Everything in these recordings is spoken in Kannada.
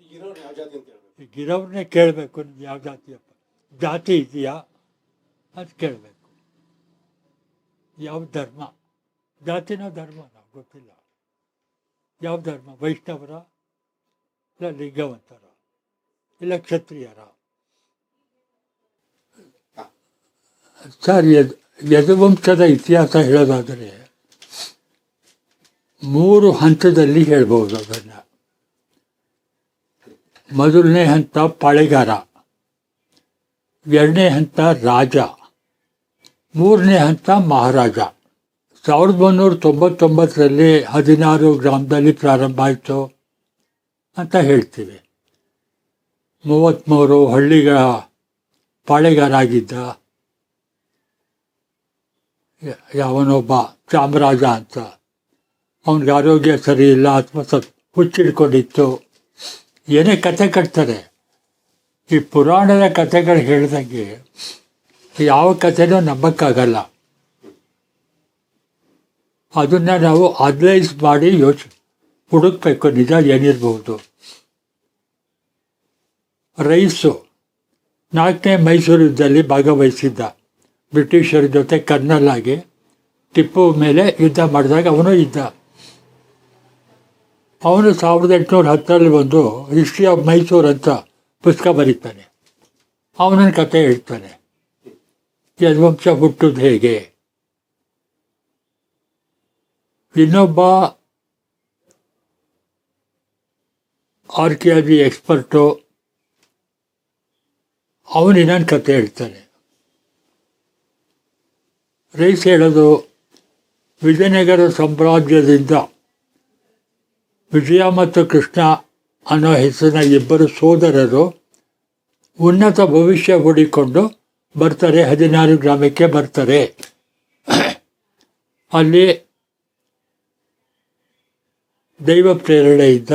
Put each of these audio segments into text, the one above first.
ಈಗಿರೋರು ಯಾವ ಜಾತಿ ಅಂತ ಹೇಳ್ಬೇಕು ಈಗಿರೋರನ್ನೇ ಕೇಳಬೇಕು ನಿಮ್ದು ಯಾವ ಜಾತಿಯಪ್ಪ ಜಾತಿ ಇದೆಯಾ ಅದು ಕೇಳಬೇಕು ಯಾವ ಧರ್ಮ ಜಾತಿನೋ ಧರ್ಮನೋ ಗೊತ್ತಿಲ್ಲ ಯಾವ ಧರ್ಮ ವೈಷ್ಣವರ ಇಲ್ಲ ಲಿಂಗವಂತರ ಇಲ್ಲ ಕ್ಷತ್ರಿಯರ ಸರ್ ಯದ್ ಯದುವಂಶದ ಇತಿಹಾಸ ಹೇಳೋದಾದರೆ ಮೂರು ಹಂತದಲ್ಲಿ ಹೇಳ್ಬೋದು ಅದನ್ನು ಮೊದಲನೇ ಹಂತ ಪಾಳೆಗಾರ, ಎರಡನೇ ಹಂತ ರಾಜ, ಮೂರನೇ ಹಂತ ಮಹಾರಾಜ. ಸಾವಿರದ ಒಂಬೈನೂರ ತೊಂಬತ್ತೊಂಬತ್ತರಲ್ಲಿ ಹದಿನಾರು ಗ್ರಾಮದಲ್ಲಿ ಪ್ರಾರಂಭ ಆಯಿತು ಅಂತ ಹೇಳ್ತೀವಿ. ಮೂವತ್ತ್ಮೂರು ಹಳ್ಳಿಗಳ ಪಾಳೆಗಾರ ಆಗಿದ್ದ ಯ- ಯಾವನೊಬ್ಬ ಚಾಮರಾಜ ಅಂತ. ಅವನಿಗೆ ಆರೋಗ್ಯ ಸರಿ ಇಲ್ಲ ಅಥವಾ ಸ್ವಲ್ಪ ಹುಚ್ಚಿಡ್ಕೊಂಡಿತ್ತು. ಏನೇ ಕತೆ ಕಟ್ತಾರೆ, ಈ ಪುರಾಣದ ಕಥೆಗಳು ಹೇಳ್ದಂಗೆ ಯಾವ ಕಥೆನೂ ನಂಬಕ್ಕಾಗಲ್ಲ. ಅದನ್ನು ನಾವು ಅನಲೈಸ್ ಮಾಡಿ ಯೋಚ, ಹುಡುಕ್ಬೇಕು, ನಿಜ ಏನಿರ್ಬೋದು ರೈಸು, ನಾಲ್ಕನೇ ಮೈಸೂರು ಯುದ್ಧದಲ್ಲಿ ಭಾಗವಹಿಸಿದ್ದ ಬ್ರಿಟಿಷರ ಜೊತೆ ಕರ್ನಲ್ ಆಗಿ ಟಿಪ್ಪು ಮೇಲೆ ಯುದ್ಧ ಮಾಡಿದಾಗ ಅವನು ಇದ್ದ. ಅವನು ಸಾವಿರದ ಎಂಟುನೂರ ಹತ್ತರಲ್ಲಿ ಬಂದು ಹಿಸ್ಟ್ರಿ ಆಫ್ ಮೈಸೂರು ಅಂತ ಪುಸ್ತಕ ಬರೀತಾನೆ. ಅವನನ್ನು ಕತೆ ಹೇಳ್ತಾನೆ. ಯದುವಂಶ ಹುಟ್ಟುದು ಹೇಗೆ? ಇನ್ನೊಬ್ಬ ಆರ್ಕಿಯಾಲಜಿ ಎಕ್ಸ್ಪರ್ಟು, ಅವನು ಇನ್ನೊಂದು ಕತೆ ಹೇಳ್ತಾನೆ. ರೈಸ್ ಹೇಳೋದು, ವಿಜಯನಗರ ಸಾಮ್ರಾಜ್ಯದಿಂದ ವಿಜಯ ಮತ್ತು ಕೃಷ್ಣ ಅನ್ನೋ ಹೆಸರಿನ ಇಬ್ಬರು ಸೋದರರು ಉನ್ನತ ಭವಿಷ್ಯ ಹೂಡಿಕೊಂಡು ಬರ್ತಾರೆ, ಹದಿನಾರು ಗ್ರಾಮಕ್ಕೆ ಬರ್ತಾರೆ. ಅಲ್ಲಿ ದೈವ ಪ್ರೇರಣೆಯಿಂದ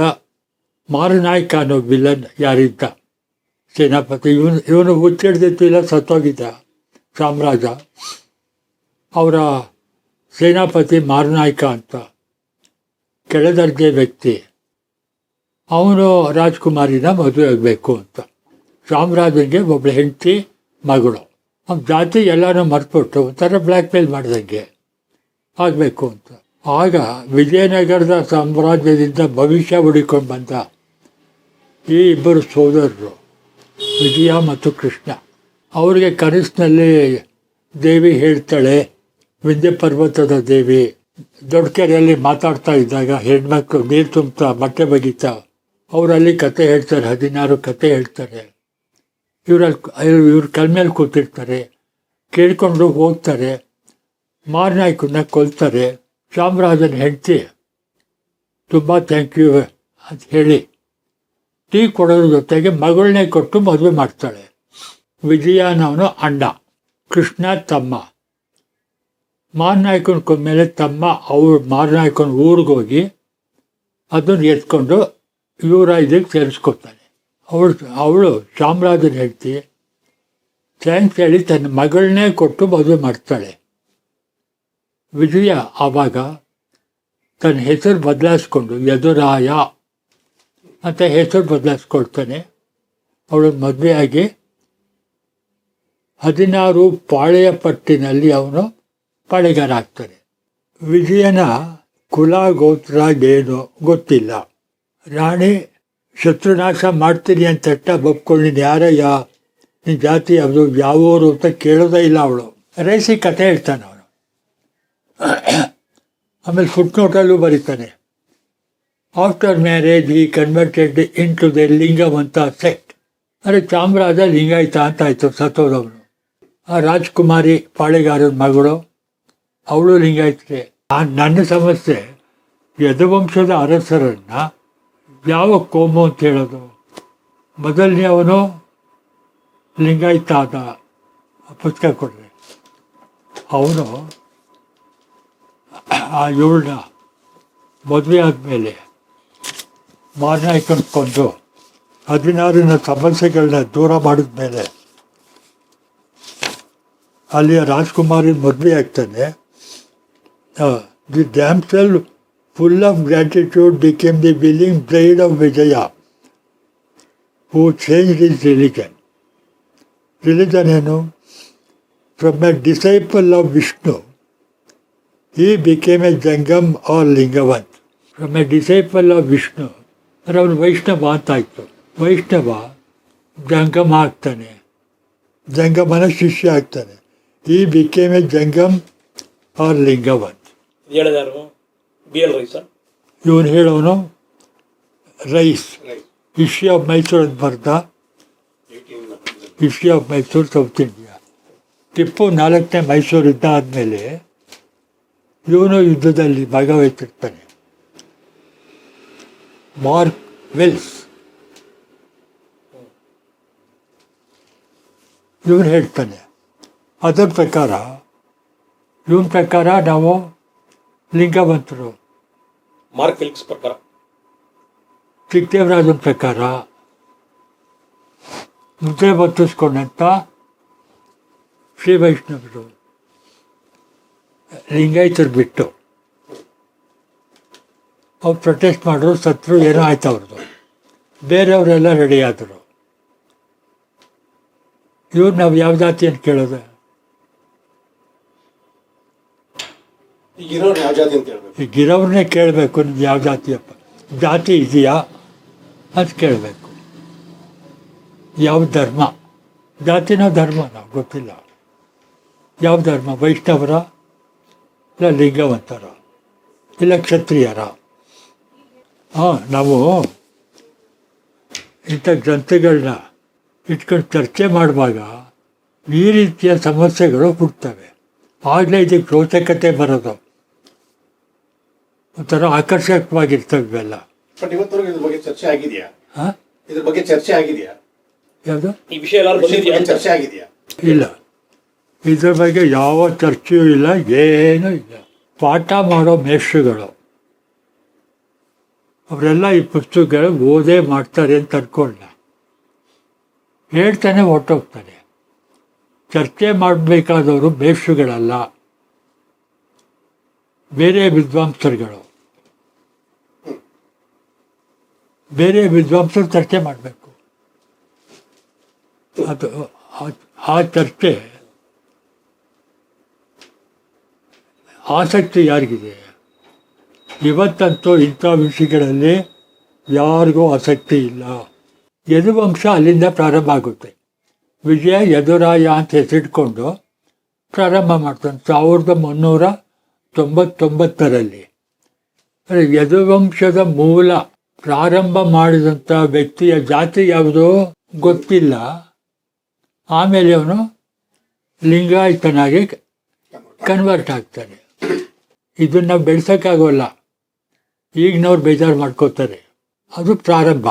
ಮಾರನಾಯ್ಕ ಅನ್ನೋ ವಿಲನ್ ಯಾರಿದ್ದ? ಸೇನಾಪತಿ. ಇವನು ಇವನು ಹುಚ್ಚಿಡ್ದಿತ್ತು ಇಲ್ಲ, ಸತ್ತೋಗಿದ್ದ ಸಾಮ್ರಾಜ ಅವರ ಸೇನಾಪತಿ ಮಾರನಾಯ್ಕ ಅಂತ. ಕೆಳದರ್ಜೆ ವ್ಯಕ್ತಿ. ಅವನು ರಾಜ್ಕುಮಾರಿನ ಮದುವೆ ಆಗಬೇಕು ಅಂತ. ಸಾಮ್ರಾಜ್ಯಕ್ಕೆ ಒಬ್ಬಳು ಹೆಂಡತಿ, ಮಗಳು. ಅವ್ನ ಜಾತಿ ಎಲ್ಲನೂ ಮರ್ತುಬಿಟ್ಟು ಒಂಥರ ಬ್ಲ್ಯಾಕ್ ಮೇಲ್ ಮಾಡ್ದಂಗೆ ಆಗಬೇಕು ಅಂತ. ಆಗ ವಿಜಯನಗರದ ಸಾಮ್ರಾಜ್ಯದಿಂದ ಭವಿಷ್ಯ ಹುಡಿಕೊಂಡು ಬಂದ ಈ ಇಬ್ಬರು ಸೋದರರು ವಿಜಯ ಮತ್ತು ಕೃಷ್ಣ. ಅವರಿಗೆ ಕನಸಿನಲ್ಲಿ ದೇವಿ ಹೇಳ್ತಾಳೆ ವಿಂಧ್ಯ ಪರ್ವತದ ದೇವಿ. ದೊಡ್ಡ ಕೆರೆಯಲ್ಲಿ ಮಾತಾಡ್ತಾ ಇದ್ದಾಗ ಹೆಣ್ಮಕ್ಳು ನೀರು ತುಂಬ್ತಾ, ಬಟ್ಟೆ ಬಗೀತಾ, ಅವರಲ್ಲಿ ಕತೆ ಹೇಳ್ತಾರೆ, ಹದಿನಾರು ಕತೆ ಹೇಳ್ತಾರೆ. ಇವರಲ್ಲಿ ಇವ್ರ ಕಲ್ಮೇಲೆ ಕೂತಿರ್ತಾರೆ, ಕೇಳಿಕೊಂಡು ಹೋಗ್ತಾರೆ, ಮಾರನಾಯ್ಕನ್ನ ಕೊಲ್ತಾರೆ. ಚಾಮರಾಜನ ಹೆಂಡತಿ, ತುಂಬ ಥ್ಯಾಂಕ್ ಯು ಅಂತ ಹೇಳಿ, ಟೀ ಕೊಡೋದ್ರ ಜೊತೆಗೆ ಮಗಳನ್ನೇ ಕೊಟ್ಟು ಮದುವೆ ಮಾಡ್ತಾಳೆ. ವಿಜಯನವನು ಅಣ್ಣ, ಕೃಷ್ಣ ತಮ್ಮ. ಮಾರನಾಯ್ಕನ ಮೇಲೆ ತಮ್ಮ ಅವ್ರ ಮಾರನಾಯ್ಕನ ಊರಿಗೆ ಹೋಗಿ ಅದನ್ನು ಎತ್ಕೊಂಡು ಇದಕ್ಕೆ ಸೇರಿಸ್ಕೊತಾನೆ ಅವಳು ಅವಳು ಚಾಮರಾಜನ ಹೆಂಡತಿ. ಥ್ಯಾಂಕ್ಸ್ ಹೇಳಿ ತನ್ನ ಮಗಳನ್ನೇ ಕೊಟ್ಟು ಮದುವೆ ಮಾಡ್ತಾಳೆ. ವಿಜಯ ಆವಾಗ ತನ್ನ ಹೆಸರು ಬದಲಾಯಿಸ್ಕೊಂಡು ಯದುರಾಯ ಅಂತ ಹೆಸರು ಬದಲಾಯಿಸ್ಕೊಳ್ತಾನೆ. ಅವಳು ಮದುವೆಯಾಗಿ ಹದಿನಾರು ಪಾಳೆಯ ಪಟ್ಟಿನಲ್ಲಿ ಅವನು ಪಾಳೆಗಾರ ಆಗ್ತಾನೆ ವಿಜಯನ ಕುಲ ಗೋತ್ರ ಏನು ಗೊತ್ತಿಲ್ಲ. ರಾಣಿ, ಶತ್ರುನಾಶ ಮಾಡ್ತೀನಿ ಅಂತ ತಟ್ಟ ಬಪ್ಕೊಂಡು ನೀನು ಯಾರಯ್ಯ? ನಿನ್ನ ಜಾತಿ ಅದು ಯಾವೂರು ಅಂತ ಕೇಳೋದೇ ಇಲ್ಲ ಅವಳು. ರೈಸಿ ಕತೆ ಹೇಳ್ತಾನೆ ಅವನು. ಆಮೇಲೆ ಫುಟ್ ನೋಟಲ್ಲೂ ಬರೀತಾನೆ. ಆಫ್ಟರ್ ಮ್ಯಾರೇಜ್ ಈ ಕನ್ವರ್ಟೆಡ್ ಇನ್ ಟು ದ ಅಂತ ಸೆಕ್ಟ್ ಅಂದರೆ ಚಾಮರಾಜ ಲಿಂಗಾಯಿತ ಅಂತ ಆಯಿತು ಸತ್ತೋದವನು. ಆ ರಾಜ್ಕುಮಾರಿ ಪಾಳೆಗಾರನ ಮಗಳು. ಅವಳು ಲಿಂಗಾಯತ್ರೆ ಆ ನನ್ನ ಸಮಸ್ಯೆ, ಯದುವಂಶದ ಅರಸರನ್ನು ಯಾವ ಕೋಮು ಅಂತ ಹೇಳೋದು. ಮೊದಲನೇ ಅವನು ಲಿಂಗಾಯತ ಆದ ಪುಸ್ತಕ ಕೊಡ್ರಿ. ಅವನು ಆ ಏಳನ್ನ ಮದುವೆ ಆದಮೇಲೆ ಮಾರನಾಯ್ಕನ ಕೊಂದು ಹದಿನಾರಿನ ಸಮಸ್ಯೆಗಳನ್ನ ದೂರ ಮಾಡಿದ್ಮೇಲೆ ಅಲ್ಲಿಯ ರಾಜ್ಕುಮಾರಿ ಮದುವೆ ಆಗ್ತಾನೆ the damsel full of gratitude became the willing bride of Vijaya who change his religion religion ಏನು from a disciple of Vishnu he became a Jangam or Lingavant from a disciple of Vishnu ಅಂದರೆ ಅವನು ವೈಷ್ಣವ ಅಂತಾಯಿತು ವೈಷ್ಣವ ಜಂಗಮ ಆಗ್ತಾನೆ ಜಂಗಮನ ಶಿಷ್ಯ ಆಗ್ತಾನೆ he became a Jangam or Lingavant ಹೇಳಿದಾರು B L rice ಇವನು ಹೇಳೋನು ರೈಸ್ ಹಿಸ್ಟ್ರಿ ಆಫ್ ಮೈಸೂರು ಅಂತ ಬರ್ದ. History of Mysuru South India Tipu ನಾಲ್ಕನೇ ಮೈಸೂರು ಯುದ್ಧ ಆದಮೇಲೆ ಇವನು ಯುದ್ಧದಲ್ಲಿ ಭಾಗವಹಿಸಿರ್ತಾನೆ. Mark Wells. ಇವನು ಹೇಳ್ತಾನೆ ಅದರ ಪ್ರಕಾರ ಇವನ ಪ್ರಕಾರ ನಾವು ಲಿಂಗವಂತರು. ಮಾರ್ಕ್ ಫಿಲಿಕ್ಸ್ ಪ್ರಕಾರ. ಚಿಕ್ಕದೇವರಾಜನ ಪ್ರಕಾರ. ಮುದ್ರೆ ಬತ್ತಿಸ್ಕೊಂಡಂಥ ಶ್ರೀ ವೈಷ್ಣವರು ಲಿಂಗಾಯತರು ಬಿಟ್ಟು ಅವ್ರು ಪ್ರೊಟೆಸ್ಟ್ ಮಾಡಿದ್ರು ಸತ್ರು ಏನೋ ಆಯ್ತು ಅವ್ರದ್ದು. ಬೇರೆಯವರೆಲ್ಲ ರೆಡಿ ಆದರು. ಇವ್ರು ನಾವು ಯಾವ ಜಾತಿ ಅಂತ ಕೇಳೋದು? ಈಗಿರೋರು ಜಾತಿ ಅಂತ ಕೇಳಬೇಕು ನಿಮ್ಗೆ ಯಾವ ಜಾತಿಯಪ್ಪ ಜಾತಿ ಇದೆಯಾ? ಅಂತ ಕೇಳಬೇಕು. ಯಾವ ಧರ್ಮ? ಜಾತಿನೋ ಧರ್ಮನೋ, ಗೊತ್ತಿಲ್ಲ. ಯಾವ ಧರ್ಮ? ವೈಷ್ಣವರ ಇಲ್ಲ ಲಿಂಗವಂತರ? ಇಲ್ಲ ಕ್ಷತ್ರಿಯರ? ಹಾಂ, ನಾವು ಇಂಥ ಗ್ರಂಥಗಳನ್ನ ಇಟ್ಕೊಂಡು ಚರ್ಚೆ ಮಾಡುವಾಗ ಈ ರೀತಿಯ ಸಮಸ್ಯೆಗಳು ಹುಡ್ತವೆ ಆಗಲೇ ಇದಕ್ಕೆ ರೋಚಕತೆ ಬರೋದು. ಒಂಥರ ಆಕರ್ಷಕವಾಗಿರ್ತವೆ ಇವೆಲ್ಲ ಬಟ್ ಇವತ್ತವರೆಗೂ ಇದ್ರ ಬಗ್ಗೆ ಚರ್ಚೆ ಆಗಿದೆಯಾ? ಹಾಂ ಇದ್ರ ಬಗ್ಗೆ ಚರ್ಚೆ ಆಗಿದೆಯಾ? ಯಾವುದು? ಈ ವಿಷಯ ಬಂದಿದ್ಯಾ? ಅಂತ ಚರ್ಚೆ ಆಗಿದೆಯಾ? ಇಲ್ಲ. ಇದ್ರ ಬಗ್ಗೆ ಯಾವ ಚರ್ಚೆಯೂ ಇಲ್ಲ ಏನೂ ಇಲ್ಲ. ಪಾಠ ಮಾಡೋ ಮೇಷ್ಟ್ರುಗಳು. ಅವರೆಲ್ಲ ಈ ಪುಸ್ತಕಗಳು ಓದೇ ಮಾಡ್ತಾರೆ ಅಂತ ಅನ್ಕೊಂಡ ಹೇಳ್ತಾನೆ ಹೊರಟೋಗ್ತಾನೆ ಚರ್ಚೆ ಮಾಡಬೇಕಾದವರು ಮೇಷ್ಟ್ರುಗಳಲ್ಲ. ಬೇರೆ ವಿದ್ವಾಂಸರುಗಳು. ಬೇರೆ ವಿದ್ವಾಂಸರು ಚರ್ಚೆ ಮಾಡಬೇಕು. ಅದು ಆ- ಚರ್ಚೆ ಆಸಕ್ತಿ ಯಾರಿಗಿದೆ? ಇವತ್ತಂತೂ ಇಂಥ ವಿಷಯಗಳಲ್ಲಿ ಯಾರಿಗೂ ಆಸಕ್ತಿ ಇಲ್ಲ. ಯದುವಂಶ ಅಲ್ಲಿಂದ ಪ್ರಾರಂಭ ಆಗುತ್ತೆ. ವಿಜಯ ಯದುರಾಯ ಅಂತ ಹೆಸರಿಟ್ಕೊಂಡು ಪ್ರಾರಂಭ ಮಾಡ್ತಾನೆ. ಸಾವಿರದ ಮುನ್ನೂರ ತೊಂಬತ್ತೊಂಬತ್ತರಲ್ಲಿ ಯದುವಂಶದ ಮೂಲ ಪ್ರಾರಂಭ ಮಾಡಿದಂಥ ವ್ಯಕ್ತಿಯ ಜಾತಿ ಯಾವುದೋ ಗೊತ್ತಿಲ್ಲ. ಆಮೇಲೆ ಅವನು ಲಿಂಗಾಯತನಾಗಿ ಕನ್ವರ್ಟ್ ಆಗ್ತಾನೆ. ಇದನ್ನು ಬೆಳೆಸೋಕ್ಕಾಗೋಲ್ಲ. ಈಗಿನವ್ರು ಬೇಜಾರು ಮಾಡ್ಕೋತಾರೆ. ಅದು ಪ್ರಾರಂಭ.